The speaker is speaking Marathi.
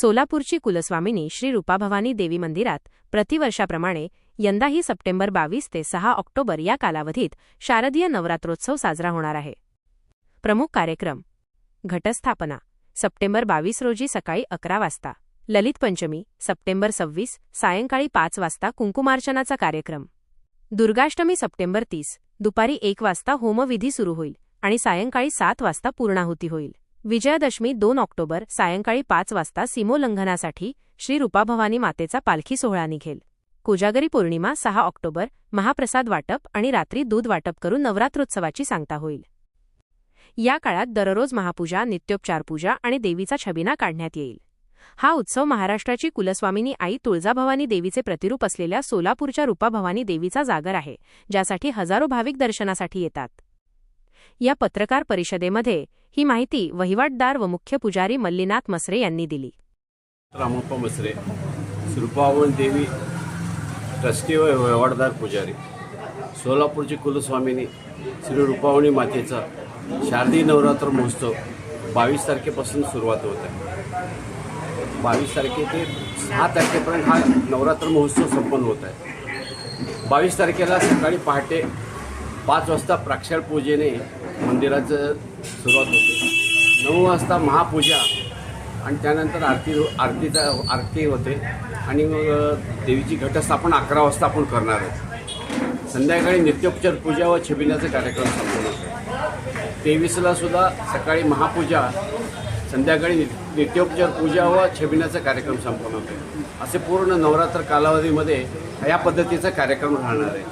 सोलापूरची कुलस्वामिनी श्री रूपाभवानी देवी मंदिरात प्रतिवर्षाप्रमाणे यंदाही सप्टेंबर बावीस ते सहा ऑक्टोबर या कालावधीत शारदीय नवरात्रोत्सव साजरा होणार आहे. प्रमुख कार्यक्रम. घटस्थापना. सप्टेंबर बावीस रोजी सकाळी अकरा वाजता. ललित पंचमी सप्टेंबर सव्वीस सायंकाळी पाच वाजता कुंकुमार्चनाचा कार्यक्रम. दुर्गाष्टमी सप्टेंबर तीस. दुपारी एक वाजता होमविधी सुरू होईल आणि सायंकाळी सात वाजता पूर्णाहुती होईल. विजयादशमी दोन ऑक्टोबर सायंकाळी पाच वाजता सीमोल्लंघनासाठी श्री रूपाभवानी मातेचा पालखी सोहळा निघेल. कोजागरी पौर्णिमा सहा ऑक्टोबर महाप्रसाद वाटप आणि रात्री दूध वाटप करून नवरात्रोत्सवाची सांगता होईल. या काळात दररोज महापूजा नित्योपचार पूजा आणि देवीचा छबिना काढण्यात येईल. हा उत्सव महाराष्ट्राची कुलस्वामिनी आई तुळजाभवानी देवीचे प्रतिरूप असलेल्या सोलापूरच्या रूपाभवानी देवीचा जागर आहे ज्यासाठी हजारो भाविक दर्शनासाठी येतात. या पत्रकार परिषदेमध्ये ही माहिती वहिवाटदार व मुख्य पुजारी मल्लीनाथ मसरे यांनी दिली. रामप्पा मसरे श्रुपावण देवी ट्रस्टी व व्यवहारदार पुजारी सोलापूरची कुलस्वामिनी श्री रूपावणी मातेचा शारदीय नवरात्र महोत्सव बावीस तारखेपासून सुरुवात होत आहे. बावीस तारखे ते सहा तारखेपर्यंत हा नवरात्र महोत्सव संपन्न होत आहे. बावीस तारखेला सकाळी पहाटे पाच वाजता प्राक्षर पूजेने मंदिराचं सुरुवात होते. नऊ वाजता महापूजा आणि त्यानंतर आरती आरतीचा आरती होते. आणि मग देवीची घटस्थापन अकरा वाजता आपण करणार आहोत. संध्याकाळी नित्योपचार पूजा व छबिनाचे कार्यक्रम संपूर्ण होते. तेवीसला सुद्धा सकाळी महापूजा संध्याकाळी नित्योपचार पूजा व छबिनाचा कार्यक्रम संपन्न होते. असे पूर्ण नवरात्र कालावधीमध्ये या पद्धतीचा कार्यक्रम राहणार आहे.